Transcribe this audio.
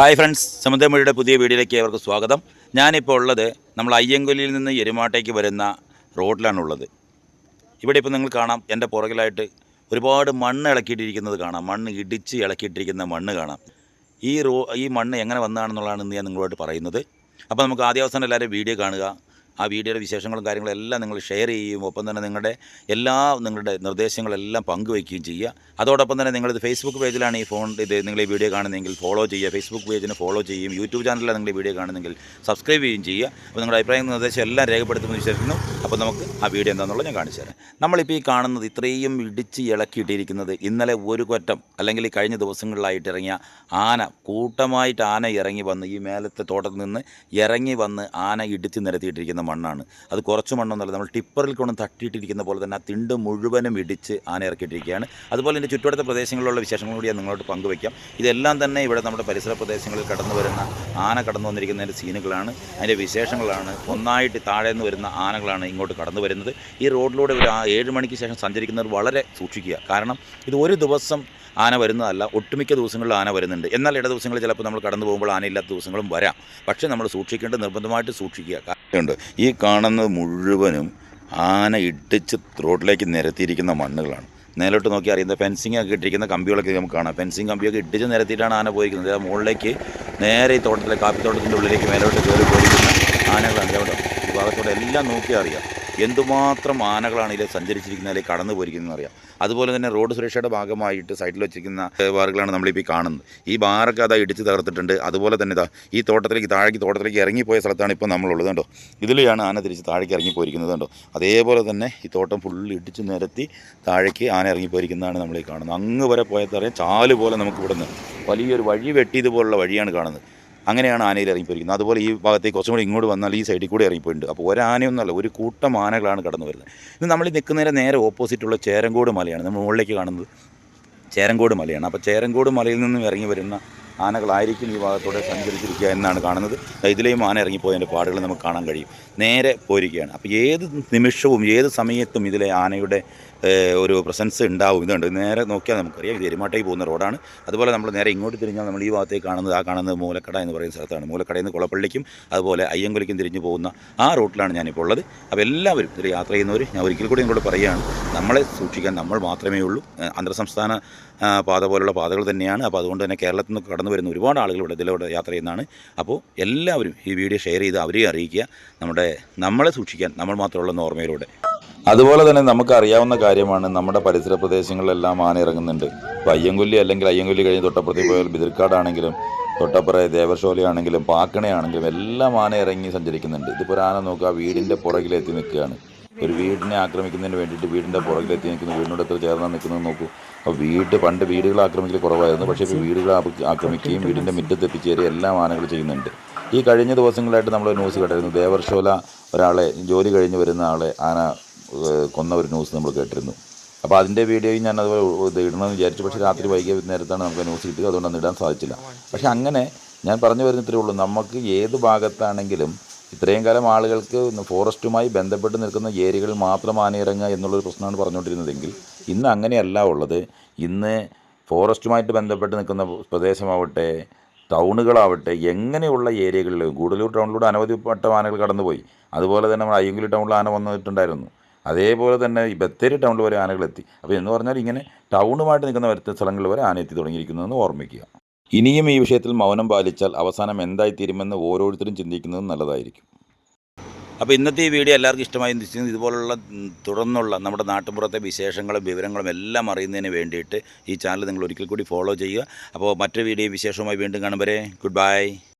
Hi friends സമുദ്രമൊഴിയുടെ പുതിയ വീഡിയോയിലേക്ക് അവർക്ക് സ്വാഗതം. ഞാനിപ്പോൾ ഉള്ളത് നമ്മൾ അയ്യങ്കൊല്ലിയിൽ നിന്ന് എരുമാട്ടേക്ക് വരുന്ന റോഡിലാണുള്ളത്. ഇവിടെ ഇപ്പോൾ നിങ്ങൾ കാണാം എന്റെ പുറകിലായിട്ട് ഒരുപാട് മണ്ണ് ഇളക്കിയിട്ടിരിക്കുന്നത് കാണാം. മണ്ണ് ഇടിച്ച് ഇളക്കിയിട്ടിരിക്കുന്ന മണ്ണ് കാണാം. ഈ റോ ഈ മണ്ണ് എങ്ങനെ വന്നതാണെന്നുള്ളതാണ് ഇന്ന് ഞാൻ നിങ്ങളോട് പറയുന്നത്. അപ്പോൾ നമുക്ക് ആദ്യ അവസാനം എല്ലാവരും വീഡിയോ കാണുക. ആ വീഡിയോയുടെ വിശേഷങ്ങളും കാര്യങ്ങളും എല്ലാം നിങ്ങൾ ഷെയർ ചെയ്യുകയും ഒപ്പം തന്നെ നിങ്ങളുടെ എല്ലാ നിങ്ങളുടെ നിർദ്ദേശങ്ങളെല്ലാം പങ്കുവയ്ക്കുകയും ചെയ്യുക. അതോടൊപ്പം തന്നെ നിങ്ങളിത് ഫേസ്ബുക്ക് പേജിലാണ് ഈ ഫോൺ ഇത് നിങ്ങൾ ഈ വീഡിയോ കാണുന്നതെങ്കിൽ ഫോളോ ചെയ്യുക. ഫേസ്ബുക്ക് പേജിനെ ഫോളോ ചെയ്യും യൂട്യൂബ് ചാനലിലാണ് നിങ്ങൾ ഈ വീഡിയോ കാണുന്നെങ്കിൽ സബ്സ്ക്രൈബ് ചെയ്യുകയും ചെയ്യുക. അപ്പോൾ നിങ്ങളുടെ അഭിപ്രായം നിർദ്ദേശം എല്ലാം രേഖപ്പെടുത്തുമെന്ന് വിശ്വസിക്കുന്നു. അപ്പോൾ നമുക്ക് ആ വീഡിയോ എന്താണെന്നുള്ളത് ഞാൻ കാണിച്ചു തരാം. നമ്മളിപ്പോൾ ഈ കാണുന്നത് ഇത്രയും ഇടിച്ച് ഇളക്കിയിട്ടിരിക്കുന്നത് ഇന്നലെ ഒരു കൊറ്റം അല്ലെങ്കിൽ ഈ കഴിഞ്ഞ ദിവസങ്ങളിലായിട്ട് ഇറങ്ങിയ ആന കൂട്ടമായിട്ട് ആന ഇറങ്ങി വന്ന് ഈ മേലത്തെ തോട്ടത്തിൽ നിന്ന് ഇറങ്ങി വന്ന് ആന ഇടിച്ച് നിരത്തിയിട്ടിരിക്കുന്ന മണ്ണാണ്. അത് കുറച്ച് മണ്ണൊന്നല്ല നമ്മൾ ടിപ്പറിൽ കൊണ്ട് തട്ടിയിട്ടിരിക്കുന്ന പോലെ തന്നെ ആ തിണ്ട് മുഴുവനും ഇടിച്ച് ആന ഇറക്കിയിട്ടിരിക്കുകയാണ്. അതുപോലെ ഇതിന്റെ ചുറ്റുവട്ടത്തെ പ്രദേശങ്ങളിലുള്ള വിശേഷങ്ങൾ കൂടി ഞാൻ നിങ്ങളോട് പങ്കുവയ്ക്കാം. ഇതെല്ലാം തന്നെ ഇവിടെ നമ്മുടെ പരിസര പ്രദേശങ്ങളിൽ കടന്നു വരുന്ന ആന കടന്നു വന്നിരിക്കുന്നതിന്റെ സീനുകളാണ്. അതിന്റെ വിശേഷങ്ങളാണ്. ഒന്നായിട്ട് താഴെ നിന്ന് വരുന്ന ആനകളാണ് ഇങ്ങോട്ട് കടന്നു വരുന്നത്. ഈ റോഡിലൂടെ ഒരു ഏഴ് മണിക്ക് ശേഷം സഞ്ചരിക്കുന്നവർ വളരെ സൂക്ഷിക്കുക. കാരണം ഇത് ഒരു ദിവസം ആന വരുന്നതല്ല ഒട്ടുമിക്ക ദിവസങ്ങളിൽ ആന വരുന്നുണ്ട്. എന്നാൽ ഇട ദിവസങ്ങളിൽ ചിലപ്പോൾ നമ്മൾ കടന്നു പോകുമ്പോൾ ആനയില്ലാത്ത ദിവസങ്ങളും വരാം. പക്ഷേ നമ്മൾ സൂക്ഷിക്കേണ്ടത് നിർബന്ധമായിട്ട് സൂക്ഷിക്കുക. കാര്യമുണ്ട് ഈ കാണുന്നത് മുഴുവനും ആന ഇടിച്ച് റോഡിലേക്ക് നിരത്തിയിരിക്കുന്ന മണ്ണുകളാണ്. നേരിട്ട് നോക്കി അറിയുന്ന ഫെൻസിങ് ഒക്കെ ഇട്ടിരിക്കുന്ന കമ്പികളൊക്കെ നമുക്ക് കാണാം. ഫെൻസിങ് കമ്പിയൊക്കെ ഇടിച്ച് നിരത്തിയിട്ടാണ് ആന പോയിരിക്കുന്നത്. മുകളിലേക്ക് നേരെ ഈ തോട്ടത്തിലെ കാപ്പിത്തോട്ടത്തിന്റെ ഉള്ളിലേക്ക് മേലോട്ട് കയറി പോയിരിക്കുന്ന ആനകളാണ്. അവിടെ ഈ ഭാഗത്തോടെ എല്ലാം നോക്കി അറിയാം എന്തുമാത്രം ആനകളാണ് ഇതിൽ സഞ്ചരിച്ചിരിക്കുന്ന അല്ലെങ്കിൽ കടന്നു പോയിരിക്കുന്നത് അറിയാം. അതുപോലെ തന്നെ റോഡ് സുരക്ഷയുടെ ഭാഗമായിട്ട് സൈഡിൽ വെച്ചിരിക്കുന്ന ബാറുകളാണ് നമ്മളിപ്പോൾ കാണുന്നത്. ഈ ബാറൊക്കെ അതാ ഇടിച്ച് തകർത്തിട്ടുണ്ട്. അതുപോലെ തന്നെ ഇതാ ഈ തോട്ടത്തിലേക്ക് താഴേക്ക് തോട്ടത്തിലേക്ക് ഇറങ്ങിപ്പോയ സ്ഥലത്താണ് ഇപ്പോൾ നമ്മളുള്ളത് കണ്ടോ? ഇതിലെയാണ് ആന തിരിച്ച് താഴേക്ക് ഇറങ്ങിപ്പോയിരിക്കുന്നത് കണ്ടോ? അതേപോലെ തന്നെ ഈ തോട്ടം ഫുള്ള് ഇടിച്ച് നിരത്തി താഴേക്ക് ആന ഇറങ്ങിപ്പോയിരിക്കുന്നതാണ് നമ്മൾ ഈ കാണുന്നത്. അങ്ങ് വരെ പോയതറിയാം ചാൽ പോലെ നമുക്ക് ഇവിടുന്ന് വലിയൊരു വഴി വെട്ടിയതുപോലുള്ള വഴിയാണ് കാണുന്നത്. അങ്ങനെയാണ് ആനയിൽ ഇറങ്ങിപ്പോയിരിക്കുന്നത്. അതുപോലെ ഈ ഭാഗത്തേക്ക് കുറച്ചും കൂടി ഇങ്ങോട്ട് വന്നാൽ ഈ സൈഡിൽ കൂടി ഇറങ്ങിപ്പോയിട്ടുണ്ട്. അപ്പോൾ ഒരാനയൊന്നുമല്ല ഒരു കൂട്ടം ആനകളാണ് കടന്നു വരുന്നത്. ഇത് നമ്മൾ ഈ നിൽക്കുന്നതിന് നേരെ ഓപ്പോസിറ്റുള്ള ചേരങ്കോട് മലയാണ് നമ്മൾ മുകളിലേക്ക് കാണുന്നത്. ചേരങ്കോട് മലയാണ്. അപ്പോൾ ചേരങ്കോട് മലയിൽ നിന്നും ഇറങ്ങി വരുന്ന ആനകളായിരിക്കും ഈ ഭാഗത്തൂടെ സഞ്ചരിച്ചിരിക്കുക എന്നാണ് കാണുന്നത്. ഇതിലെയും ആന ഇറങ്ങിപ്പോയതിന്റെ പാടുകൾ നമുക്ക് കാണാൻ കഴിയും. നേരെ പോയിരിക്കുകയാണ് അപ്പോൾ ഏത് നിമിഷവും ഏത് സമയത്തും ഇതിലെ ആനയുടെ ഒരു പ്രസൻസ് ഉണ്ടാവും. ഇതുണ്ട്. നേരെ നോക്കിയാൽ നമുക്കറിയാം. ഇത് എരുമാട്ടേക്ക് പോകുന്ന റോഡാണ്. അതുപോലെ നമ്മൾ നേരെ ഇങ്ങോട്ട് തിരിഞ്ഞാൽ നമ്മൾ ഈ ഭാഗത്തേക്ക് കാണുന്നത് ആ കാണുന്നത് മൂലക്കട എന്ന് പറയുന്ന സ്ഥലത്താണ്. മൂലക്കടയിൽ നിന്ന് കുളപ്പള്ളിക്കും അതുപോലെ അയ്യങ്കുലിക്കും തിരിഞ്ഞു പോകുന്ന ആ റൂട്ടിലാണ് ഞാനിപ്പോൾ ഉള്ളത്. അപ്പോൾ എല്ലാവരും ഇതിൽ യാത്ര ചെയ്യുന്നവർ ഞാൻ ഒരിക്കൽ കൂടി നിങ്ങളോട് പറയുകയാണ്. നമ്മളെ സൂക്ഷിക്കാൻ നമ്മൾ മാത്രമേ ഉള്ളൂ. അന്തർ സംസ്ഥാന പാത പോലുള്ള പാതകൾ തന്നെയാണ്. അപ്പോൾ അതുകൊണ്ട് തന്നെ കേരളത്തിൽ നിന്ന് കടന്നു വരുന്ന ഒരുപാട് ആളുകൾ ഇവിടെ ഇതിലൂടെ യാത്ര ചെയ്യുന്നതാണ്. അപ്പോൾ എല്ലാവരും ഈ വീഡിയോ ഷെയർ ചെയ്ത് അവരെയും അറിയിക്കുക. നമ്മുടെ നമ്മളെ സൂക്ഷിക്കാൻ നമ്മൾ മാത്രമുള്ള ഓർമ്മയിലൂടെ. അതുപോലെ തന്നെ നമുക്ക് അറിയാവുന്ന കാര്യമാണ് നമ്മുടെ പരിസര പ്രദേശങ്ങളിലെല്ലാം ആന ഇറങ്ങുന്നുണ്ട്. ഇപ്പോൾ അയ്യങ്കൊല്ലി അല്ലെങ്കിൽ അയ്യങ്കൊല്ലി കഴിഞ്ഞ് തൊട്ടപ്പുറത്തേക്ക് പോയാൽ ബിതിർക്കാടാണെങ്കിലും തൊട്ടപ്പുറ ദേവർഷോലയാണെങ്കിലും പാക്കണയാണെങ്കിലും എല്ലാം ആന ഇറങ്ങി സഞ്ചരിക്കുന്നുണ്ട്. ഇതിപ്പോൾ ഒരു ആന നോക്കുക വീടിന്റെ പുറകിലെത്തി നിൽക്കുകയാണ്. ഒരു വീടിനെ ആക്രമിക്കുന്നതിന് വേണ്ടിയിട്ട് വീടിന്റെ പുറകിലെത്തി നിൽക്കുന്നു വീടിനോട് എത്ര ചേർന്ന് നിൽക്കുന്നത് നോക്കൂ. അപ്പോൾ വീട് പണ്ട് വീടുകൾ ആക്രമിക്കൽ കുറവായിരുന്നു. പക്ഷേ ഇപ്പോൾ വീടുകൾ ആക്രമിക്കുകയും വീടിന്റെ മുറ്റത്ത് എത്തിച്ചേരുകയും എല്ലാം ആനകൾ ചെയ്യുന്നുണ്ട്. ഈ കഴിഞ്ഞ ദിവസങ്ങളായിട്ട് നമ്മൾ ന്യൂസ് കേട്ടിരുന്നു. ദേവർഷോല ഒരാളെ ജോലി കഴിഞ്ഞ് വരുന്ന ആളെ ആന കൊന്ന ഒരു ന്യൂസ് നമ്മൾ കേട്ടിരുന്നു. അപ്പോൾ അതിന്റെ വീഡിയോയും ഞാൻ അതുപോലെ ഇടണമെന്ന് വിചാരിച്ചു. പക്ഷേ രാത്രി വൈകിയ നേരത്താണ് നമുക്ക് ന്യൂസ് കിട്ടുക അതുകൊണ്ട് അന്ന് ഇടാൻ സാധിച്ചില്ല. പക്ഷേ അങ്ങനെ ഞാൻ പറഞ്ഞു വരുന്ന ഇത്രയേ ഉള്ളൂ. നമുക്ക് ഏത് ഭാഗത്താണെങ്കിലും ഇത്രയും കാലം ആളുകൾക്ക് ഫോറസ്റ്റുമായി ബന്ധപ്പെട്ട് നിൽക്കുന്ന ഏരിയകളിൽ മാത്രം ആനയിറങ്ങുക എന്നുള്ളൊരു പ്രശ്നമാണ് പറഞ്ഞുകൊണ്ടിരുന്നതെങ്കിൽ ഇന്ന് അങ്ങനെയല്ല ഉള്ളത്. ഇന്ന് ഫോറസ്റ്റുമായിട്ട് ബന്ധപ്പെട്ട് നിൽക്കുന്ന പ്രദേശമാവട്ടെ ടൗണുകളാവട്ടെ എങ്ങനെയുള്ള ഏരിയകളിലും ഗൂഡല്ലൂർ ടൗണിലൂടെ അനവധി പട്ട ആനകൾ കടന്നുപോയി. അതുപോലെ തന്നെ നമ്മൾ അയ്യങ്കുലി ടൗണിൽ ആന വന്നിട്ടുണ്ടായിരുന്നു. അതേപോലെ തന്നെ ഈ ബത്തേരി ടൗണിൽ വരെ ആനകളെത്തി അപ്പോൾ എന്ന് പറഞ്ഞാൽ ഇങ്ങനെ ടൗണുമായിട്ട് നിൽക്കുന്ന വരുത്ത സ്ഥലങ്ങളിൽ വരെ ആന എത്തി തുടങ്ങിയിരിക്കുന്നതെന്ന് ഓർമ്മിക്കുക. ഇനിയും ഈ വിഷയത്തിൽ മൗനം പാലിച്ചാൽ അവസാനം എന്തായിത്തീരുമെന്ന് ഓരോരുത്തരും ചിന്തിക്കുന്നത് നല്ലതായിരിക്കും. അപ്പോൾ ഇന്നത്തെ ഈ വീഡിയോ എല്ലാവർക്കും ഇഷ്ടമായി വെച്ചാൽ ഇതുപോലുള്ള തുടർന്നുള്ള നമ്മുടെ നാട്ടുമ്പുറത്തെ വിശേഷങ്ങളും വിവരങ്ങളും എല്ലാം അറിയുന്നതിന് വേണ്ടിയിട്ട് ഈ ചാനൽ നിങ്ങൾ ഒരിക്കൽ കൂടി ഫോളോ ചെയ്യുക. അപ്പോൾ മറ്റൊരു വീഡിയോ വിശേഷവുമായി വീണ്ടും കാണും വരെ. Good bye.